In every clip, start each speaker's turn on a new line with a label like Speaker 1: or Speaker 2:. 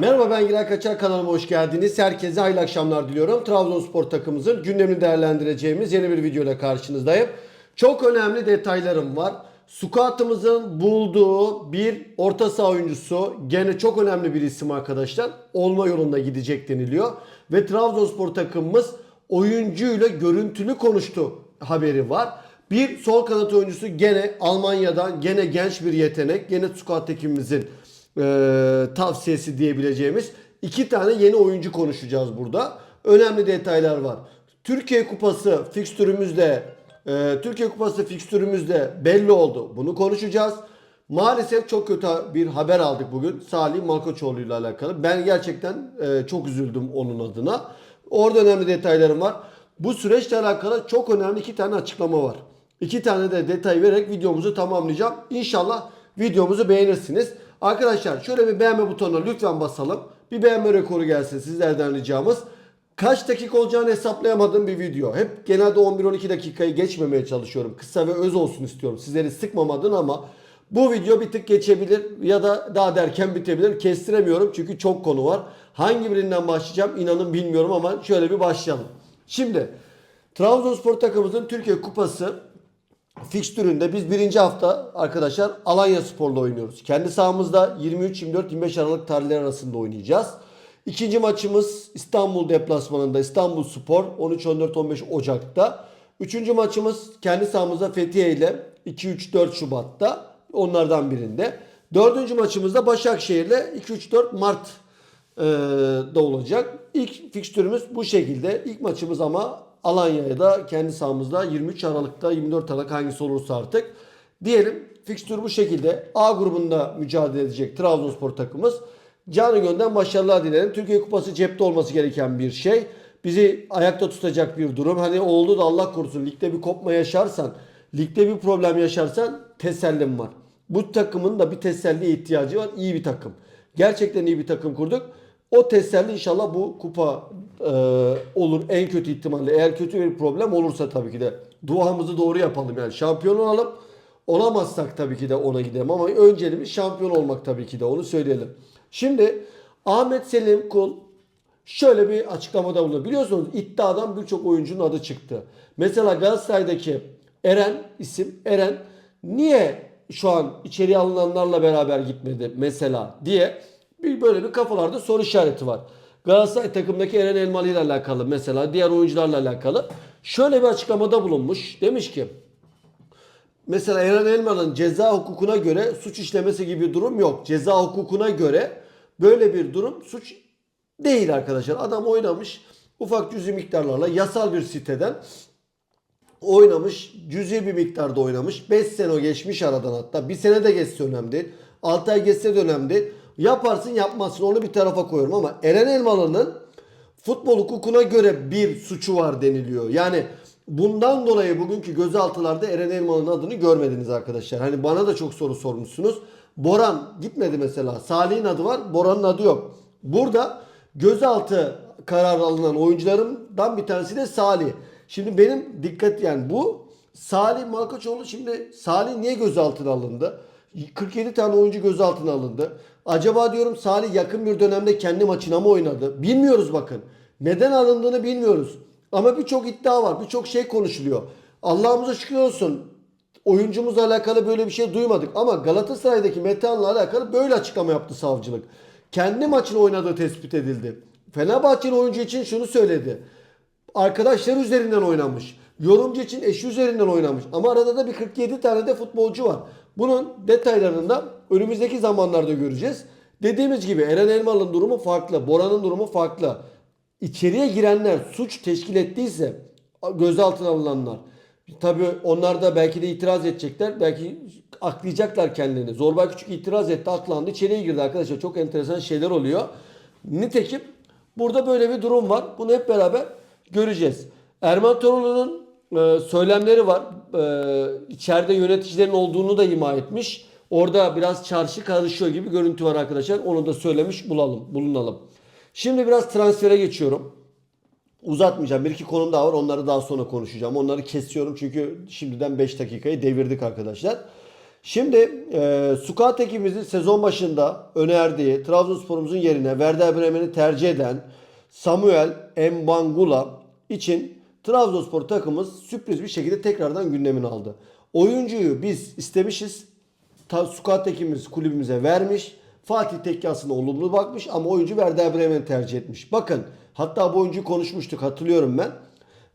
Speaker 1: Merhaba ben Giray Kaçar kanalıma hoş geldiniz. Herkese hayırlı akşamlar diliyorum. Trabzonspor takımımızın gündemini değerlendireceğimiz yeni bir video ile karşınızdayım. Çok önemli detaylarım var. Sukatımızın bulduğu bir orta saha oyuncusu gene çok önemli bir isim arkadaşlar. Olma yolunda gidecek deniliyor. Ve Trabzonspor takımımız oyuncuyla görüntülü konuştu haberi var. Bir sol kanat oyuncusu gene Almanya'dan gene genç bir yetenek. Gene Sukat ekibimizin e, tavsiyesi diyebileceğimiz iki tane yeni oyuncu konuşacağız burada. Önemli detaylar var. Türkiye Kupası fikstürümüzde e, Türkiye Kupası fikstürümüzde belli oldu. Bunu konuşacağız. Maalesef çok kötü bir haber aldık bugün. Salih Malkoçoğlu ile alakalı. Ben gerçekten e, çok üzüldüm onun adına. Orada önemli detaylarım var. Bu süreçle alakalı çok önemli iki tane açıklama var. İki tane de detay vererek videomuzu tamamlayacağım. İnşallah videomuzu beğenirsiniz. Arkadaşlar şöyle bir beğenme butonuna lütfen basalım. Bir beğenme rekoru gelsin sizlerden ricamız. Kaç dakika olacağını hesaplayamadığım bir video. Hep genelde 11-12 dakikayı geçmemeye çalışıyorum. Kısa ve öz olsun istiyorum. Sizleri sıkmamadın ama bu video bir tık geçebilir ya da daha derken bitebilir. Kestiremiyorum çünkü çok konu var. Hangi birinden başlayacağım inanın bilmiyorum ama şöyle bir başlayalım. Şimdi Trabzonspor takımımızın Türkiye Kupası fikstüründe biz birinci hafta arkadaşlar Alanya Spor'la oynuyoruz. Kendi sahamızda 23, 24, 25 Aralık tarihleri arasında oynayacağız. İkinci maçımız İstanbul deplasmanında İstanbul Spor 13, 14, 15 Ocak'ta. Üçüncü maçımız kendi sahamızda Fethiye ile 2, 3, 4 Şubat'ta onlardan birinde. Dördüncü maçımızda Başakşehir'le 2, 3, 4 Mart e, da olacak. İlk fikstürümüz bu şekilde. İlk maçımız ama Alanya'ya da kendi sahamızda 23 Aralık'ta 24 Aralık hangisi olursa artık. Diyelim fikstür bu şekilde. A grubunda mücadele edecek Trabzonspor takımımız. Canı gönülden başarılar dilerim. Türkiye Kupası cepte olması gereken bir şey. Bizi ayakta tutacak bir durum. Hani oldu da Allah korusun ligde bir kopma yaşarsan, ligde bir problem yaşarsan tesellim var. Bu takımın da bir teselliye ihtiyacı var. İyi bir takım. Gerçekten iyi bir takım kurduk. O teselli inşallah bu kupa e, olur en kötü ihtimalle. Eğer kötü bir problem olursa tabii ki de duamızı doğru yapalım. Yani şampiyon olalım. Olamazsak tabii ki de ona gidelim ama önceliğimiz şampiyon olmak tabii ki de onu söyleyelim. Şimdi Ahmet Selim Kul şöyle bir açıklamada bulundu. Biliyorsunuz iddiadan birçok oyuncunun adı çıktı. Mesela Galatasaray'daki Eren isim Eren niye şu an içeriye alınanlarla beraber gitmedi mesela diye bir böyle bir kafalarda soru işareti var. Galatasaray takımdaki Eren Elmalı ile alakalı mesela diğer oyuncularla alakalı şöyle bir açıklamada bulunmuş. Demiş ki mesela Eren Elmalı'nın ceza hukukuna göre suç işlemesi gibi bir durum yok. Ceza hukukuna göre böyle bir durum suç değil arkadaşlar. Adam oynamış ufak cüzi miktarlarla yasal bir siteden oynamış. Cüzi bir miktarda oynamış. 5 sene o geçmiş aradan hatta. Bir sene de geçse önemli değil. 6 ay geçse de önemli değil. Yaparsın yapmazsın onu bir tarafa koyuyorum ama Eren Elmalı'nın futbol hukukuna göre bir suçu var deniliyor. Yani bundan dolayı bugünkü gözaltılarda Eren Elmalı'nın adını görmediniz arkadaşlar. Hani bana da çok soru sormuşsunuz. Boran gitmedi mesela. Salih'in adı var, Boran'ın adı yok. Burada gözaltı kararı alınan oyuncularımdan bir tanesi de Salih. Şimdi benim dikkat yani bu Salih Malkoçoğlu şimdi Salih niye gözaltına alındı? 47 tane oyuncu gözaltına alındı. Acaba diyorum Salih yakın bir dönemde kendi maçına mı oynadı? Bilmiyoruz bakın. Neden alındığını bilmiyoruz. Ama birçok iddia var. Birçok şey konuşuluyor. Allah'ımıza şükür olsun. Oyuncumuzla alakalı böyle bir şey duymadık. Ama Galatasaray'daki Metehan'la alakalı böyle açıklama yaptı savcılık. Kendi maçını oynadığı tespit edildi. Fenerbahçeli oyuncu için şunu söyledi. Arkadaşlar üzerinden oynamış. Yorumcu için eşi üzerinden oynamış. Ama arada da bir 47 tane de futbolcu var. Bunun detaylarını da önümüzdeki zamanlarda göreceğiz. Dediğimiz gibi Eren Elmalı'nın durumu farklı. Bora'nın durumu farklı. İçeriye girenler suç teşkil ettiyse gözaltına alınanlar. Tabii onlar da belki de itiraz edecekler. Belki aklayacaklar kendilerini. Zorbay Küçük itiraz etti, aklandı. İçeriye girdi arkadaşlar. Çok enteresan şeyler oluyor. Nitekim burada böyle bir durum var. Bunu hep beraber göreceğiz. Erman Toroğlu'nun e, söylemleri var. E, yöneticilerin olduğunu da ima etmiş. Orada biraz çarşı karışıyor gibi görüntü var arkadaşlar. Onu da söylemiş bulalım, bulunalım. Şimdi biraz transfere geçiyorum. Uzatmayacağım. Bir iki konum daha var. Onları daha sonra konuşacağım. Onları kesiyorum çünkü şimdiden 5 dakikayı devirdik arkadaşlar. Şimdi e, Scout ekibimizin sezon başında önerdiği Trabzonspor'umuzun yerine Werder Bremen'i tercih eden Samuel Mbangula için Trabzonspor takımımız sürpriz bir şekilde tekrardan gündemini aldı. Oyuncuyu biz istemişiz. Scout ekibimiz kulübümüze vermiş. Fatih Tekke aslında olumlu bakmış ama oyuncu Werder Bremen'i tercih etmiş. Bakın hatta bu oyuncuyu konuşmuştuk hatırlıyorum ben.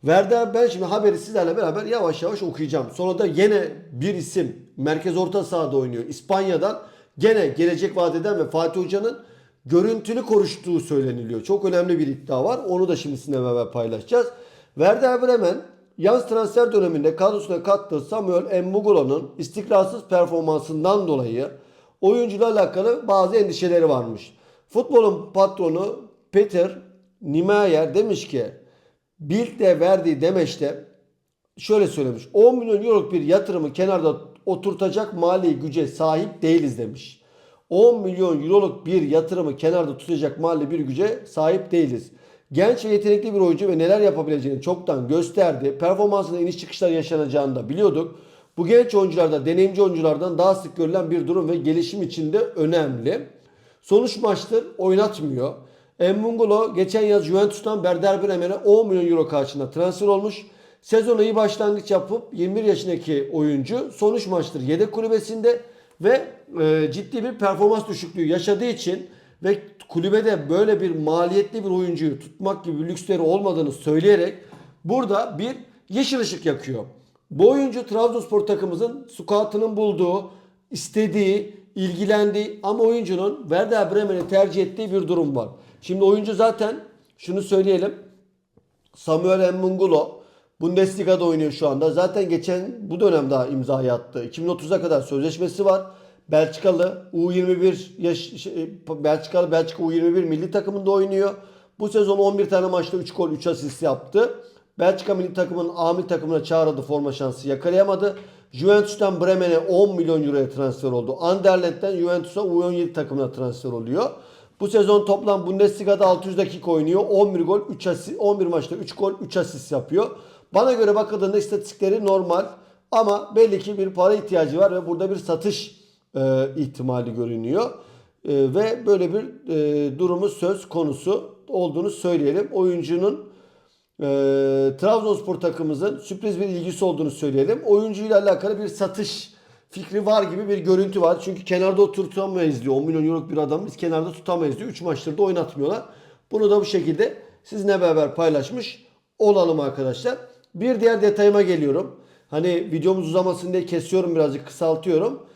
Speaker 1: Werder ben şimdi haberi sizlerle beraber yavaş yavaş okuyacağım. Sonra da yine bir isim merkez orta sahada oynuyor. İspanya'dan gene gelecek vadeden ve Fatih Hoca'nın görüntülü konuştuğu söyleniliyor. Çok önemli bir iddia var. Onu da şimdi sizinle beraber paylaşacağız. Werder Bremen yaz transfer döneminde kadrosuna kattığı Samuel Mbugolo'nun istikrarsız performansından dolayı oyuncuyla alakalı bazı endişeleri varmış. Futbolun patronu Peter Niemeyer demiş ki Bild'de verdiği demeçte şöyle söylemiş. 10 milyon euroluk bir yatırımı kenarda oturtacak mali güce sahip değiliz demiş. 10 milyon euroluk bir yatırımı kenarda tutacak mali bir güce sahip değiliz. Genç ve yetenekli bir oyuncu ve neler yapabileceğini çoktan gösterdi. Performansında iniş çıkışlar yaşanacağını da biliyorduk. Bu genç oyuncularda deneyimci oyunculardan daha sık görülen bir durum ve gelişim içinde önemli. Sonuç maçtır oynatmıyor. Mbungolo geçen yaz Juventus'tan Werder Bremen'e 10 milyon euro karşılığında transfer olmuş. Sezona iyi başlangıç yapıp 21 yaşındaki oyuncu sonuç maçtır yedek kulübesinde ve e, ciddi bir performans düşüklüğü yaşadığı için ve kulübede böyle bir maliyetli bir oyuncuyu tutmak gibi lüksleri olmadığını söyleyerek burada bir yeşil ışık yakıyor. Bu oyuncu Trabzonspor takımımızın scout'ının bulduğu, istediği, ilgilendiği ama oyuncunun Werder Bremen'i tercih ettiği bir durum var. Şimdi oyuncu zaten şunu söyleyelim. Samuel Mbungulo Bundesliga'da oynuyor şu anda. Zaten geçen bu dönem daha imzayı attı. 2030'a kadar sözleşmesi var. Belçikalı U21 yaş şey, Belçikalı Belçika U21 milli takımında oynuyor. Bu sezon 11 tane maçta 3 gol 3 asist yaptı. Belçika milli takımının A takımına çağrıldı forma şansı yakalayamadı. Juventus'tan Bremen'e 10 milyon euroya transfer oldu. Anderlet'ten Juventus'a U17 takımına transfer oluyor. Bu sezon toplam Bundesliga'da 600 dakika oynuyor. 11 gol, 3 asist, 11 maçta 3 gol, 3 asist yapıyor. Bana göre bakıldığında istatistikleri normal ama belli ki bir para ihtiyacı var ve burada bir satış e, ihtimali görünüyor. E, ve böyle bir e, durumu söz konusu olduğunu söyleyelim. Oyuncunun e, Trabzonspor takımımızın sürpriz bir ilgisi olduğunu söyleyelim. Oyuncuyla alakalı bir satış fikri var gibi bir görüntü var. Çünkü kenarda oturtamayız diyor. 10 milyon euroluk bir adam biz kenarda tutamayız diyor. 3 maçtır da oynatmıyorlar. Bunu da bu şekilde sizinle beraber paylaşmış olalım arkadaşlar. Bir diğer detayıma geliyorum. Hani videomuz uzamasın diye kesiyorum birazcık kısaltıyorum.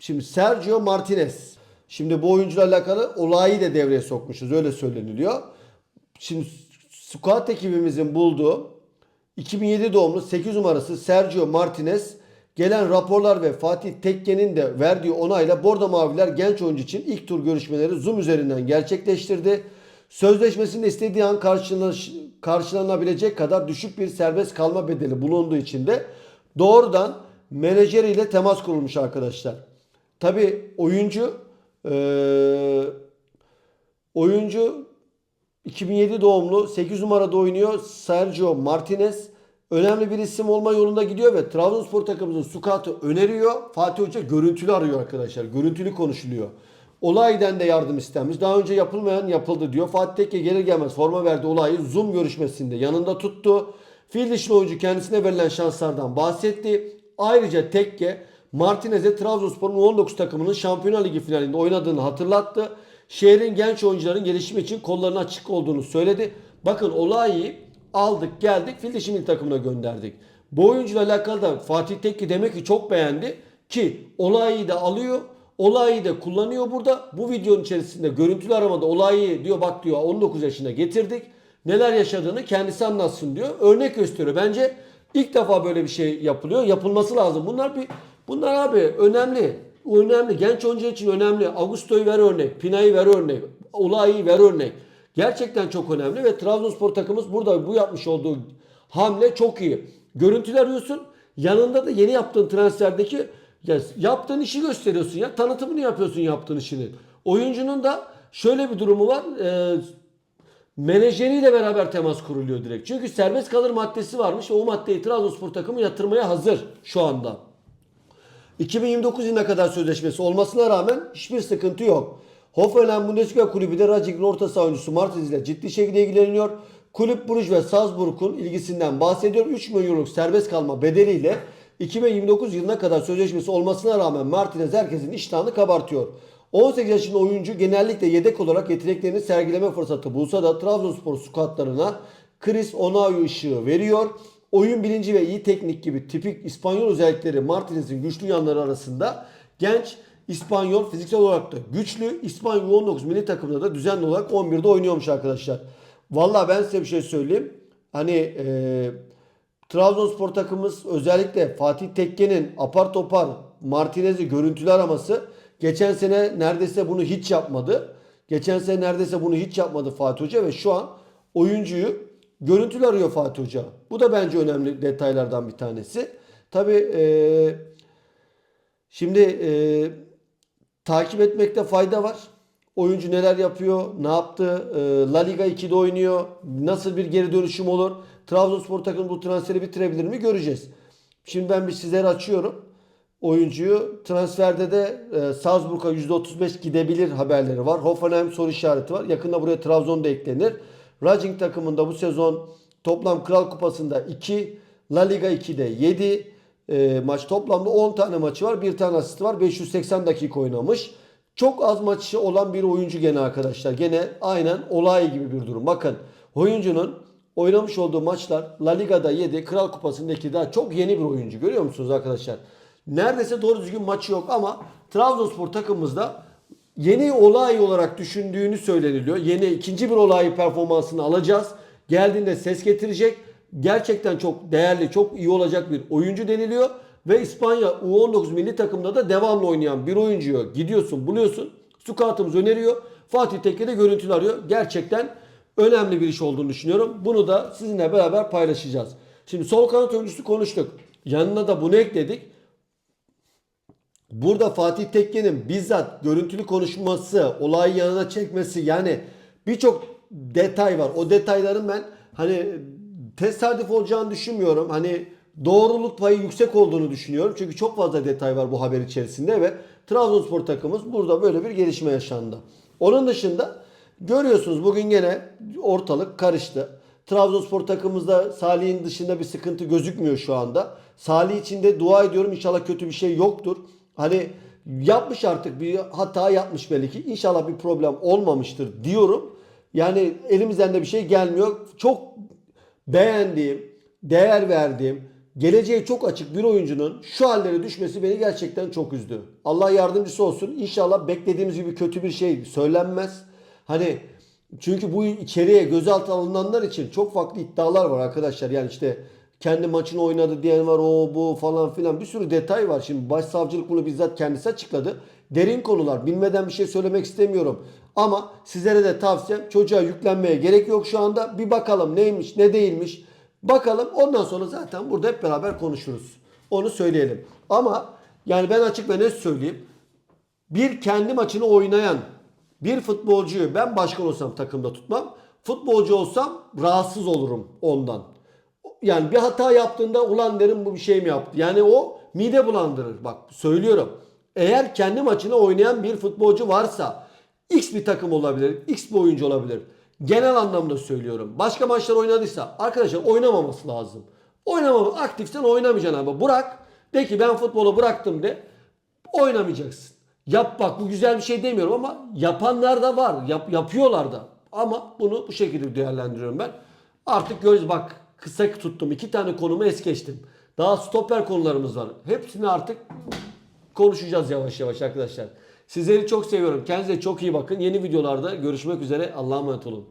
Speaker 1: Şimdi Sergio Martinez. Şimdi bu oyuncuyla alakalı olayı da devreye sokmuşuz. Öyle söyleniliyor. Şimdi squad ekibimizin bulduğu 2007 doğumlu 8 numarası Sergio Martinez gelen raporlar ve Fatih Tekke'nin de verdiği onayla Bordo Maviler genç oyuncu için ilk tur görüşmeleri Zoom üzerinden gerçekleştirdi. Sözleşmesinde istediği an karşılanabilecek kadar düşük bir serbest kalma bedeli bulunduğu için de doğrudan menajeriyle temas kurulmuş arkadaşlar. Tabi oyuncu ee, oyuncu 2007 doğumlu 8 numarada oynuyor Sergio Martinez. Önemli bir isim olma yolunda gidiyor ve Trabzonspor takımımızın Sukat'ı öneriyor. Fatih Hoca görüntülü arıyor arkadaşlar. Görüntülü konuşuluyor. Olayden de yardım istenmiş. Daha önce yapılmayan yapıldı diyor. Fatih Tekke gelir gelmez forma verdi olayı Zoom görüşmesinde yanında tuttu. Fil oyuncu kendisine verilen şanslardan bahsetti. Ayrıca Tekke Martinez'e Trabzonspor'un 19 takımının Şampiyonlar Ligi finalinde oynadığını hatırlattı. Şehrin genç oyuncuların gelişimi için kollarının açık olduğunu söyledi. Bakın olayı aldık geldik fil dişi milli takımına gönderdik. Bu oyuncuyla alakalı da Fatih Tekke demek ki çok beğendi ki olayı da alıyor. Olayı da kullanıyor burada. Bu videonun içerisinde görüntülü aramada olayı diyor bak diyor 19 yaşında getirdik. Neler yaşadığını kendisi anlatsın diyor. Örnek gösteriyor. Bence ilk defa böyle bir şey yapılıyor. Yapılması lazım. Bunlar bir bunlar abi önemli. Önemli. Genç oyuncu için önemli. Augusto'yu ver örnek. Pina'yı ver örnek. Olayı ver örnek. Gerçekten çok önemli ve Trabzonspor takımımız burada bu yapmış olduğu hamle çok iyi. Görüntüler arıyorsun. Yanında da yeni yaptığın transferdeki ya yaptığın işi gösteriyorsun ya. Tanıtımını yapıyorsun yaptığın işinin. Oyuncunun da şöyle bir durumu var. E, menajeriyle beraber temas kuruluyor direkt. Çünkü serbest kalır maddesi varmış. O maddeyi Trabzonspor takımı yatırmaya hazır şu anda. 2029 yılına kadar sözleşmesi olmasına rağmen hiçbir sıkıntı yok. Hoffenheim Bundesliga kulübü de Racing'in orta saha oyuncusu Martins ile ciddi şekilde ilgileniyor. Kulüp Bruges ve Salzburg'un ilgisinden bahsediyor. 3 milyon euroluk serbest kalma bedeliyle 2029 yılına kadar sözleşmesi olmasına rağmen Martinez herkesin iştahını kabartıyor. 18 yaşında oyuncu genellikle yedek olarak yeteneklerini sergileme fırsatı bulsa da Trabzonspor squadlarına Chris Onayu ışığı veriyor. Oyun bilinci ve iyi teknik gibi tipik İspanyol özellikleri Martinez'in güçlü yanları arasında genç İspanyol fiziksel olarak da güçlü. İspanyol 19 milli takımında da düzenli olarak 11'de oynuyormuş arkadaşlar. Vallahi ben size bir şey söyleyeyim. Hani eee Trabzonspor takımımız özellikle Fatih Tekke'nin apar topar Martinez'i görüntülü araması geçen sene neredeyse bunu hiç yapmadı. Geçen sene neredeyse bunu hiç yapmadı Fatih Hoca ve şu an oyuncuyu görüntülü arıyor Fatih Hoca. Bu da bence önemli detaylardan bir tanesi. Tabii eee, şimdi eee, takip etmekte fayda var. Oyuncu neler yapıyor, ne yaptı, Ee, La Liga 2'de oynuyor, nasıl bir geri dönüşüm olur, Trabzonspor takımı bu transferi bitirebilir mi göreceğiz. Şimdi ben bir sizlere açıyorum oyuncuyu. Transferde de e, Salzburg'a %35 gidebilir haberleri var. Hoffenheim soru işareti var. Yakında buraya Trabzon da eklenir. Racing takımında bu sezon toplam Kral Kupası'nda 2, La Liga 2'de 7 e, maç toplamda 10 tane maçı var. Bir tane asisti var. 580 dakika oynamış. Çok az maçı olan bir oyuncu gene arkadaşlar. Gene aynen olay gibi bir durum. Bakın oyuncunun oynamış olduğu maçlar La Liga'da 7, Kral Kupası'nda 2 daha çok yeni bir oyuncu. Görüyor musunuz arkadaşlar? Neredeyse doğru düzgün maçı yok ama Trabzonspor takımımızda yeni olay olarak düşündüğünü söyleniliyor. Yeni ikinci bir olay performansını alacağız. Geldiğinde ses getirecek. Gerçekten çok değerli, çok iyi olacak bir oyuncu deniliyor. Ve İspanya U19 milli takımda da devamlı oynayan bir oyuncuyu gidiyorsun, buluyorsun. Scout'ımız öneriyor. Fatih Tekke de görüntülü arıyor. Gerçekten önemli bir iş olduğunu düşünüyorum. Bunu da sizinle beraber paylaşacağız. Şimdi sol kanat oyuncusu konuştuk. Yanına da bunu ekledik. Burada Fatih Tekke'nin bizzat görüntülü konuşması, olayı yanına çekmesi yani birçok detay var. O detayların ben hani tesadüf olacağını düşünmüyorum. Hani doğruluk payı yüksek olduğunu düşünüyorum. Çünkü çok fazla detay var bu haber içerisinde ve Trabzonspor takımımız burada böyle bir gelişme yaşandı. Onun dışında görüyorsunuz bugün gene ortalık karıştı. Trabzonspor takımımızda Salih'in dışında bir sıkıntı gözükmüyor şu anda. Salih için de dua ediyorum inşallah kötü bir şey yoktur. Hani yapmış artık bir hata yapmış belli ki. İnşallah bir problem olmamıştır diyorum. Yani elimizden de bir şey gelmiyor. Çok beğendiğim, değer verdiğim, geleceğe çok açık bir oyuncunun şu hallere düşmesi beni gerçekten çok üzdü. Allah yardımcısı olsun. İnşallah beklediğimiz gibi kötü bir şey söylenmez. Hani çünkü bu içeriye gözaltı alınanlar için çok farklı iddialar var arkadaşlar. Yani işte kendi maçını oynadı diyen var o bu falan filan bir sürü detay var. Şimdi başsavcılık bunu bizzat kendisi açıkladı. Derin konular bilmeden bir şey söylemek istemiyorum. Ama sizlere de tavsiyem çocuğa yüklenmeye gerek yok şu anda. Bir bakalım neymiş ne değilmiş. Bakalım ondan sonra zaten burada hep beraber konuşuruz. Onu söyleyelim. Ama yani ben açık ve net söyleyeyim. Bir kendi maçını oynayan bir futbolcuyu ben başkan olsam takımda tutmam. Futbolcu olsam rahatsız olurum ondan. Yani bir hata yaptığında ulan derim bu bir şey mi yaptı? Yani o mide bulandırır. Bak söylüyorum. Eğer kendi maçını oynayan bir futbolcu varsa X bir takım olabilir, X bir oyuncu olabilir. Genel anlamda söylüyorum. Başka maçlar oynadıysa arkadaşlar oynamaması lazım. Oynamam aktifsen oynamayacaksın ama bırak. De ki ben futbolu bıraktım de. Oynamayacaksın. Yap bak bu güzel bir şey demiyorum ama yapanlar da var. Yap, yapıyorlar da. Ama bunu bu şekilde değerlendiriyorum ben. Artık göz bak kısa tuttum. iki tane konumu es geçtim. Daha stoper konularımız var. Hepsini artık konuşacağız yavaş yavaş arkadaşlar. Sizleri çok seviyorum. Kendinize çok iyi bakın. Yeni videolarda görüşmek üzere. Allah'a emanet olun.